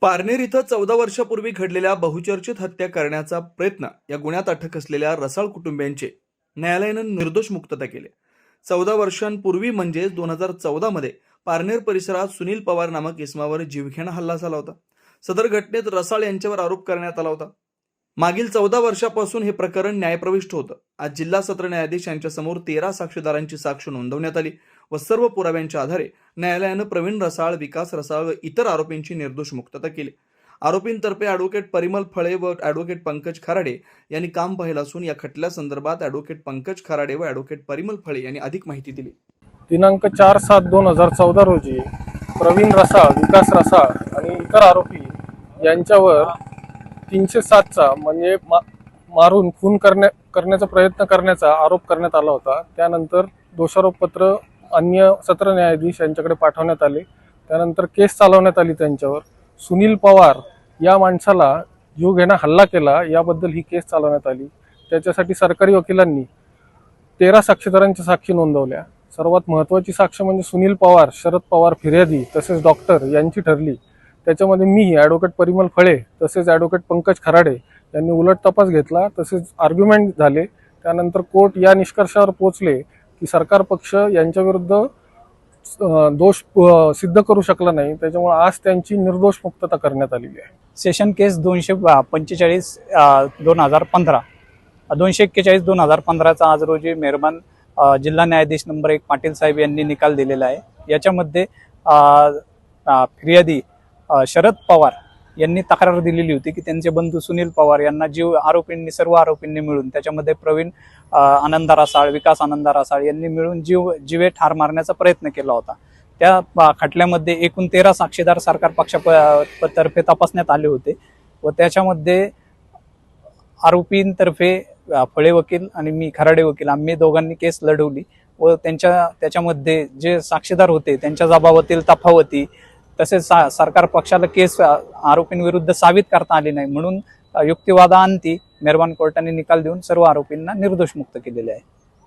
पारनेर इथं चौदा वर्षापूर्वी घडलेल्या बहुचर्चित हत्या करण्याचा प्रयत्न या गुन्ह्यात अटक असलेल्या रसाळ कुटुंबियांचे न्यायालयानं निर्दोष मुक्तता केली. चौदा वर्षांपूर्वी म्हणजेच दोन हजार चौदामध्ये पारनेर परिसरात सुनील पवार नामक इसमावर जीवघेणा हल्ला झाला होता. सदर घटनेत रसाळ यांच्यावर आरोप करण्यात आला होता. मागील चौदा वर्षापासून हे प्रकरण न्यायप्रविष्ट होतं. आज जिल्हा सत्र न्यायाधीश यांच्यासमोर तेरा साक्षीदारांची साक्ष नोंदवण्यात आली. व सर्व पुराव्यांच्या आधारे न्यायालयानं प्रवीण रसाळ विकास रसाळ व इतर आरोपींची निर्दोष मुक्तता केली. आरोपींतर्फे ॲडव्होकेट परिमल फळे व ॲडव्होकेट पंकज खराडे यांनी काम पाहिलं असून या खटल्यासंदर्भात ॲडव्होकेट पंकज खराडे व ॲडव्होकेट परिमल फळे यांनी अधिक माहिती दिली. दिनांक चार सात दोन हजार चौदा रोजी प्रवीण रसाळ विकास रसाळ आणि इतर आरोपी यांच्यावर तीनशे सातचा म्हणजे मा मारून खून करण्या करण्याचा प्रयत्न करण्याचा आरोप करण्यात आला होता. त्यानंतर दोषारोपपत्र अन्य सत्र न्यायाधीश यांच्याकडे पाठवण्यात आले. त्यानंतर केस चालवण्यात आली त्यांच्यावर. सुनील पवार या माणसाला जीव घेणं हल्ला केला याबद्दल ही केस चालवण्यात आली. त्याच्यासाठी सरकारी वकिलांनी तेरा साक्षीदारांच्या साक्षी नोंदवल्या. सर्वात महत्त्वाची साक्ष म्हणजे सुनील पवार शरद पवार फिर्यादी तसेच डॉक्टर यांची ठरली. त्याच्यामध्ये मी ॲडव्होकेट परिमल फळे तसेच ॲडव्होकेट पंकज खराडे यांनी उलट तपास घेतला तसेच आर्ग्युमेंट झाले. त्यानंतर कोर्ट या निष्कर्षावर पोहोचले. की सरकार पक्ष यांच्याविरुद्ध दोष सिद्ध करू शकला नाही. त्याच्यामुळे आज त्यांची निर्दोष मुक्तता करण्यात आलेली आहे. सेशन केस दोनशे पंचेचाळीस दोन हजार पंधरा. दोनशे एक्केचाळीस दोन हजार पंधराचा आज रोजी मेहरबान जिल्हा न्यायाधीश नंबर एक पाटील साहेब यांनी निकाल दिलेला आहे. याच्यामध्ये फिर्यादी शरद पवार यांनी तक्रार दिलेली होती की त्यांचे बंधू सुनील पवार यांना जीव आरोपींनी सर्व आरोपींनी मिळून त्याच्यामध्ये प्रवीण अ, आनंदा विकास आनंदा रासाळ यांनी मिळून जीव जीवे ठार मारण्याचा प्रयत्न केला होता. त्या खटल्यामध्ये एकूण तेरा साक्षीदार सरकार पक्षातर्फे तपासण्यात आले होते व त्याच्यामध्ये आरोपींतर्फे फळे वकील आणि मी खराडे वकील आम्ही दोघांनी केस लढवली व त्यांच्या त्याच्यामध्ये जे साक्षीदार होते त्यांच्या जबाबातील तफावती तसेच सा- सरकार पक्षाला केस आरोपींविरुद्ध साबित करता आली नाही म्हणून युक्तिवादाअंती युक्तिवादांती मेहरबान कोर्टाने निकाल देऊन सर्व आरोपींना निर्दोष मुक्त केलेले आहे.